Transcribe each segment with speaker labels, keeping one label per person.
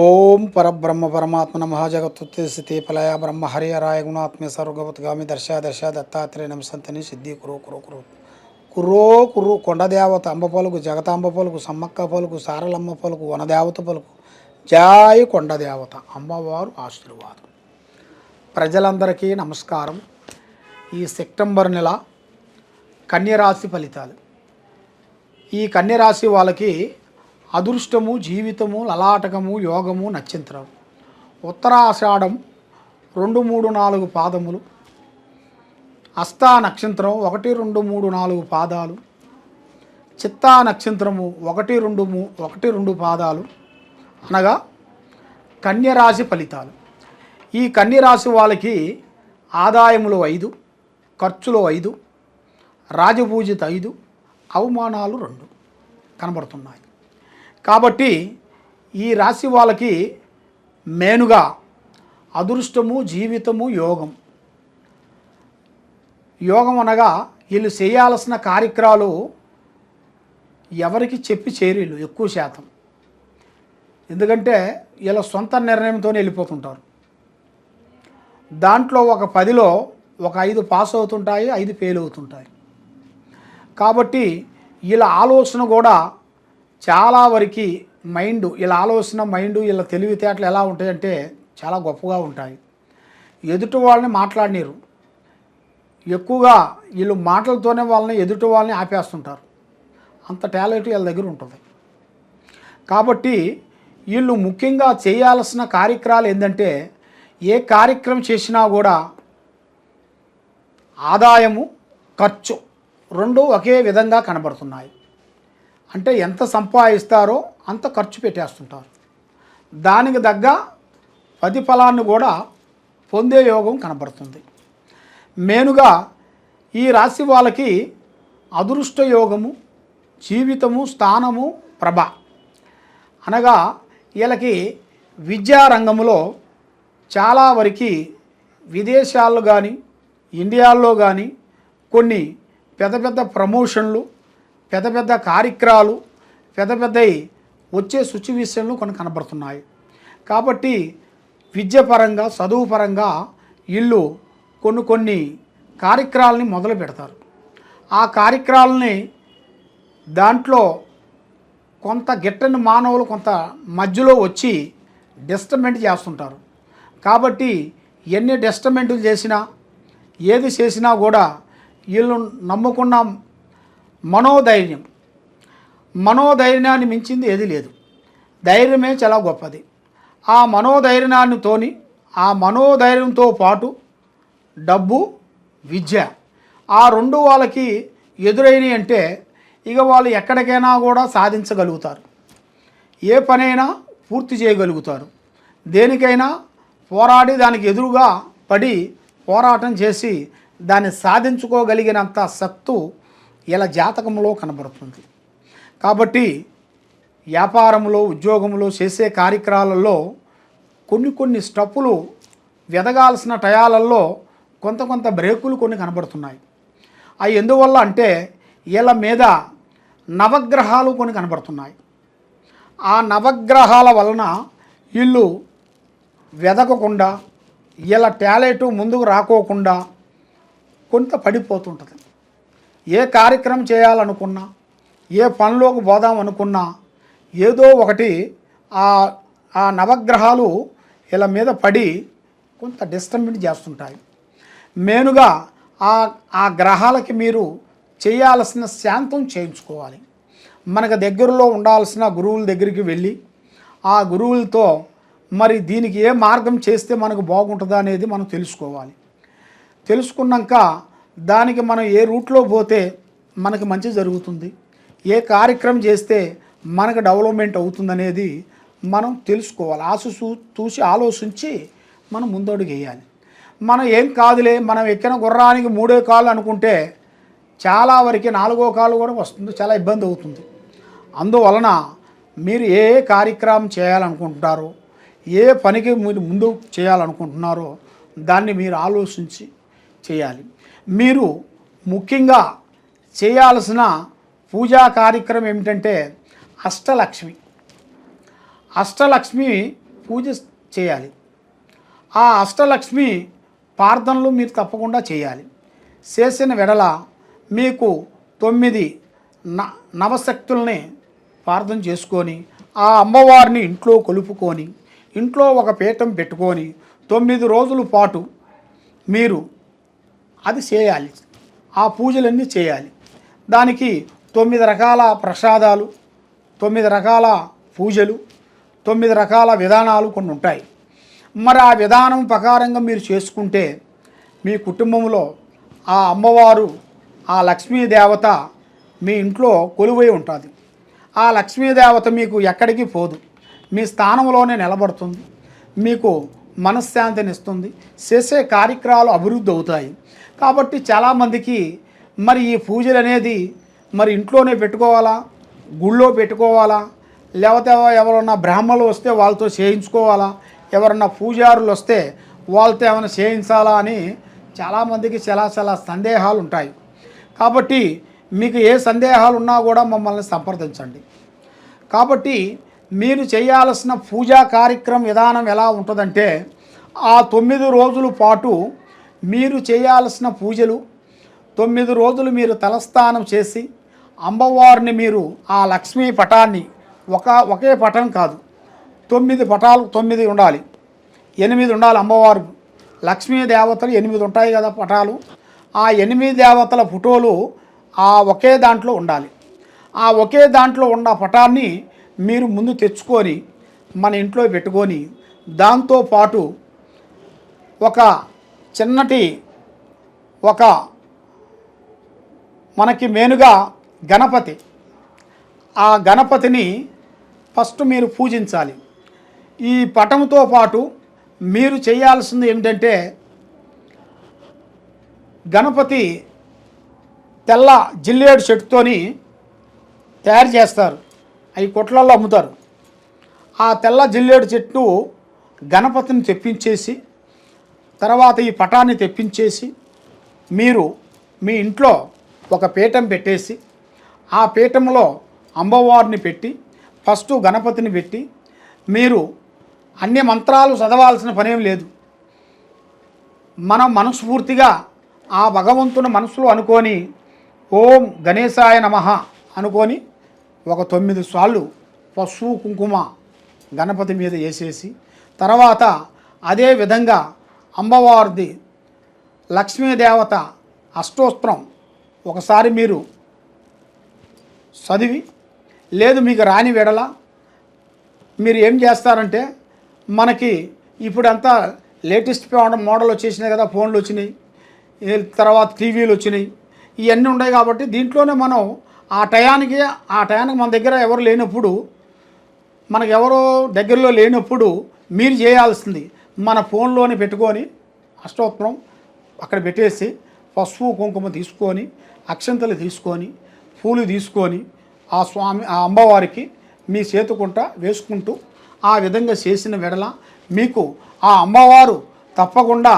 Speaker 1: ఓం పరబ్రహ్మ పరమాత్మన మహాజగత్తుత్తే స్థితి పలయ బ్రహ్మ హరిహరాయ గుణాత్మ సర్వగవత్గామి దర్శ దర్శ దత్తాత్రేయ నమసంతని సిద్ధి కురో కురు కురో కుర్రో కొండదేవత అంబ పలుకు జగతాంబ పలుకు సమ్మక్క పలుకు సారలమ్మ పలుకు వనదేవత పలుకు జాయి కొండదేవత అమ్మవారు ఆశీర్వాదం. ప్రజలందరికీ నమస్కారం. ఈ సెప్టెంబర్ నెల కన్యరాశి ఫలితాలు. ఈ కన్యరాశి వాళ్ళకి అదృష్టము జీవితము లలాటకము యోగము నక్షత్రం. ఉత్తరాషాఢం రెండు మూడు నాలుగు పాదములు. అస్తా నక్షత్రం ఒకటి రెండు మూడు నాలుగు పాదాలు. చిత్తా నక్షత్రము ఒకటి రెండు మూ ఒకటి రెండు పాదాలు. అనగా కన్యరాశి ఫలితాలు. ఈ కన్యరాశి వాళ్ళకి ఆదాయములు ఐదు ఖర్చులు ఐదు రాజపూజిత ఐదు అవమానాలు రెండు కనబడుతున్నాయి. కాబట్టి ఈ రాశి వాళ్ళకి మేనుగా అదృష్టము జీవితము యోగం. యోగం అనగా వీళ్ళు చేయాల్సిన కార్యక్రమాలు ఎవరికి చెప్పి చేరీళ్ళు ఎక్కువ శాతం. ఎందుకంటే వీళ్ళ సొంత నిర్ణయంతో వెళ్ళిపోతుంటారు. దాంట్లో ఒక పదిలో ఒక ఐదు పాస్ అవుతుంటాయి ఐదు ఫెయిల్ అవుతుంటాయి. కాబట్టి వీళ్ళ ఆలోచన కూడా చాలా వరకు మైండ్ ఇలా ఆలోచన మైండ్ వీళ్ళ తెలివితేటలు ఎలా ఉంటాయంటే చాలా గొప్పగా ఉంటాయి. ఎదుటి వాళ్ళని మాట్లాడినారు. ఎక్కువగా వీళ్ళు మాటలతోనే వాళ్ళని ఎదుటి వాళ్ళని ఆపేస్తుంటారు. అంత టాలెంట్ వీళ్ళ దగ్గర ఉంటుంది. కాబట్టి వీళ్ళు ముఖ్యంగా చేయాల్సిన కార్యక్రమాలు ఏంటంటే ఏ కార్యక్రమం చేసినా కూడా ఆదాయము ఖర్చు రెండు ఒకే విధంగా కనబడుతున్నాయి. అంటే ఎంత సంపాదిస్తారో అంత ఖర్చు పెట్టేస్తుంటారు. దానికి తగ్గ ప్రతిఫలాన్ని కూడా పొందే యోగం కనబడుతుంది. మెయిన్గా ఈ రాశి వాళ్ళకి అదృష్ట యోగము జీవితము స్థానము ప్రభ. అనగా వీళ్ళకి విద్యారంగంలో చాలా వరకు విదేశాల్లో కానీ ఇండియాలో కానీ కొన్ని పెద్ద పెద్ద ప్రమోషన్లు పెద్ద పెద్ద కార్యక్రమాలు పెద్ద పెద్దవి వచ్చే సిచ్యువేషన్లు కొన్ని కనబడుతున్నాయి. కాబట్టి విద్య పరంగా చదువు పరంగా వీళ్ళు కొన్ని కొన్ని కార్యక్రమాలని మొదలు పెడతారు. ఆ కార్యక్రమాలని దాంట్లో కొంత గిట్టని మానవులు కొంత మధ్యలో వచ్చి డిస్టర్మెంట్ చేస్తుంటారు. కాబట్టి ఎన్ని డిస్టర్మెంట్లు చేసినా ఏది చేసినా కూడా వీళ్ళు నమ్ముకున్న మనోధైర్యం. మనోధైర్యాన్ని మించింది ఏది లేదు. ధైర్యమే చాలా గొప్పది. ఆ మనోధైర్యాన్నితోని ఆ మనోధైర్యంతో పాటు డబ్బు విద్య ఆ రెండు వాళ్ళకి ఎదురైనవి అంటే ఇక వాళ్ళు ఎక్కడికైనా కూడా సాధించగలుగుతారు. ఏ పనైనా పూర్తి చేయగలుగుతారు. దేనికైనా పోరాడి దానికి ఎదురుగా పడి పోరాటం చేసి దాన్ని సాధించుకోగలిగినంత సత్తు ఇలా జాతకంలో కనబడుతుంది. కాబట్టి వ్యాపారంలో ఉద్యోగంలో చేసే కార్యక్రమాలలో కొన్ని కొన్ని స్టప్పులు వెదగాల్సిన టయాలలో కొంత కొంత బ్రేకులు కొన్ని కనబడుతున్నాయి. అవి ఎందువల్ల అంటే వీళ్ళ మీద నవగ్రహాలు కొన్ని కనబడుతున్నాయి. ఆ నవగ్రహాల వలన వీళ్ళు వెదకకుండా వీళ్ళ టాలెంట్ ముందుకు రాకోకుండా కొంత పడిపోతుంటుంది. ఏ కార్యక్రమం చేయాలనుకున్నా ఏ పనిలోకి పోదాం అనుకున్నా ఏదో ఒకటి ఆ ఆ నవగ్రహాలు ఇలా మీద పడి కొంత డిస్టర్బెంట్ చేస్తుంటాయి. మెయిన్గా ఆ ఆ గ్రహాలకి మీరు చేయాల్సిన శాంతం చేయించుకోవాలి. మనకు దగ్గరలో ఉండాల్సిన గురువుల దగ్గరికి వెళ్ళి ఆ గురువులతో మరి దీనికి ఏ మార్గం చేస్తే మనకు బాగుంటుందా అనేది మనం తెలుసుకోవాలి. తెలుసుకున్నాక దానికి మనం ఏ రూట్లో పోతే మనకి మంచి జరుగుతుంది. ఏ కార్యక్రమం చేస్తే మనకు డెవలప్మెంట్ అవుతుందనేది మనం తెలుసుకోవాలి. ఆశ చూసి ఆలోచించి మనం ముందడుగు వేయాలి. మనం ఏం కాదులే మనం ఎక్కిన గుర్రానికి మూడో కాళ్ళు అనుకుంటే చాలా వరకు నాలుగో కాలు కూడా వస్తుంది చాలా ఇబ్బంది అవుతుంది. అందువలన మీరు ఏ ఏ కార్యక్రమం చేయాలనుకుంటున్నారో ఏ పనికి మీరు ముందు చేయాలనుకుంటున్నారో దాన్ని మీరు ఆలోచించి చేయాలి. మీరు ముఖ్యంగా చేయాల్సిన పూజా కార్యక్రమం ఏమిటంటే అష్టలక్ష్మి. అష్టలక్ష్మి పూజ చేయాలి. ఆ అష్టలక్ష్మి ప్రార్థనలు మీరు తప్పకుండా చేయాలి. చేసిన వెడల మీకు తొమ్మిది న నవశక్తుల్ని ప్రార్థన చేసుకొని ఆ అమ్మవారిని ఇంట్లో కొలుపుకొని ఇంట్లో ఒక పీఠం పెట్టుకొని తొమ్మిది రోజుల పాటు మీరు అది చేయాలి. ఆ పూజలన్నీ చేయాలి. దానికి తొమ్మిది రకాల ప్రసాదాలు తొమ్మిది రకాల పూజలు తొమ్మిది రకాల విధానాలు కొన్ని ఉంటాయి. మరి ఆ విధానం ప్రకారంగా మీరు చేసుకుంటే మీ కుటుంబంలో ఆ అమ్మవారు ఆ లక్ష్మీదేవత మీ ఇంట్లో కొలువై ఉంటుంది. ఆ లక్ష్మీదేవత మీకు ఎక్కడికి పోదు. మీ స్థానంలోనే నిలబడుతుంది. మీకు మనశ్శాంతినిస్తుంది. చేసే కార్యక్రమాలు అభివృద్ధి అవుతాయి. కాబట్టి చాలామందికి మరి ఈ పూజలు అనేది మరి ఇంట్లోనే పెట్టుకోవాలా? గుళ్ళో పెట్టుకోవాలా? లేకపోతే ఎవరన్నా బ్రాహ్మణులు వస్తే వాళ్ళతో చేయించుకోవాలా? ఎవరన్నా పూజారులు వస్తే వాళ్ళతో ఏమైనా చేయించాలా అని చాలామందికి చాలా చాలా సందేహాలు ఉంటాయి. కాబట్టి మీకు ఏ సందేహాలు ఉన్నా కూడా మమ్మల్ని సంప్రదించండి. కాబట్టి మీరు చేయాల్సిన పూజా కార్యక్రమం విధానం ఎలా ఉంటుందంటే ఆ తొమ్మిది రోజుల పాటు మీరు చేయాల్సిన పూజలు తొమ్మిది రోజులు మీరు తలస్నానం చేసి అమ్మవారిని మీరు ఆ లక్ష్మీ పటాన్ని ఒక ఒకే పటం కాదు తొమ్మిది పటాలు తొమ్మిది ఉండాలి. ఎనిమిది ఉండాలి అమ్మవారు. లక్ష్మీ దేవతలు ఎనిమిది ఉంటాయి కదా పటాలు. ఆ ఎనిమిది దేవతల ఫోటోలు ఆ ఒకే దాంట్లో ఉండాలి. ఆ ఒకే దాంట్లో ఉన్న పటాన్ని మీరు ముందు తెచ్చుకొని మన ఇంట్లో పెట్టుకొని దాంతో పాటు ఒక చిన్నటి ఒక మనకి మెయిన్గా గణపతి. ఆ గణపతిని ఫస్ట్ మీరు పూజించాలి. ఈ పటంతో పాటు మీరు చేయాల్సింది ఏమిటంటే గణపతి తెల్ల జిల్లేడు చెట్టుతోని తయారు చేస్తారు. అవి కొట్లల్లో అమ్ముతారు. ఆ తెల్ల జిల్లేడు చెట్టు గణపతిని తెప్పించేసి తర్వాత ఈ పటాన్ని తెప్పించేసి మీరు మీ ఇంట్లో ఒక పీఠం పెట్టేసి ఆ పీఠంలో అమ్మవారిని పెట్టి ఫస్ట్ గణపతిని పెట్టి మీరు అన్ని మంత్రాలు చదవాల్సిన పనేం లేదు. మనం మనస్ఫూర్తిగా ఆ భగవంతుని మనసులో అనుకొని ఓం గణేశాయ నమః అనుకొని ఒక తొమ్మిది సార్లు పసుపు కుంకుమ గణపతి మీద వేసేసి తర్వాత అదే విధంగా అమ్మవారిది లక్ష్మీదేవత అష్టోస్త్రం ఒకసారి మీరు చదివి లేదు మీకు రాని వెడల మీరు ఏం చేస్తారంటే మనకి ఇప్పుడంతా లేటెస్ట్ మోడల్ వచ్చేసినాయి కదా ఫోన్లు వచ్చినాయి తర్వాత టీవీలు వచ్చినాయి ఇవన్నీ ఉన్నాయి కాబట్టి దీంట్లోనే మనం ఆ టయానికి ఆ టయానికి మన దగ్గర ఎవరు లేనప్పుడు మనకు ఎవరో దగ్గరలో లేనప్పుడు మీరు చేయాల్సింది. మన ఫోన్లోనే పెట్టుకొని అష్టోత్తరం అక్కడ పెట్టేసి పసుపు కుంకుమ తీసుకొని అక్షంతలు తీసుకొని పూలు తీసుకొని ఆ స్వామి ఆ అమ్మవారికి మీ చేతుకుంట వేసుకుంటూ ఆ విధంగా చేసిన వెడల మీకు ఆ అమ్మవారు తప్పకుండా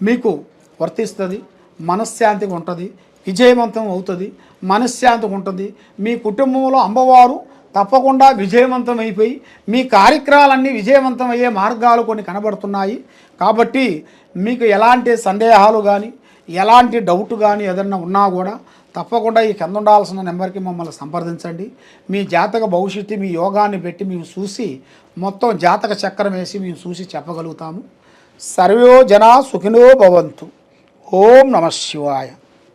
Speaker 1: మీకు వర్తిస్తుంది మనశ్శాంతిగా ఉంటుంది విజయవంతం అవుతుంది మనశ్శాంతిగా ఉంటుంది. మీ కుటుంబంలో అమ్మవారు తప్పకుండా విజయవంతమైపోయి మీ కార్యక్రమాలన్నీ విజయవంతం అయ్యే మార్గాలు కొన్ని కనబడుతున్నాయి. కాబట్టి మీకు ఎలాంటి సందేహాలు కానీ ఎలాంటి డౌట్ కానీ ఏదన్నా ఉన్నా కూడా తప్పకుండా ఈ కింద ఉండాల్సిన నెంబర్కి మమ్మల్ని సంప్రదించండి. మీ జాతక భవిష్యత్తు మీ యోగాన్ని పెట్టి మేము చూసి మొత్తం జాతక చక్రం వేసి మేము చూసి చెప్పగలుగుతాము. సర్వో జనా సుఖినో భవంతు. ఓం నమ శివాయ.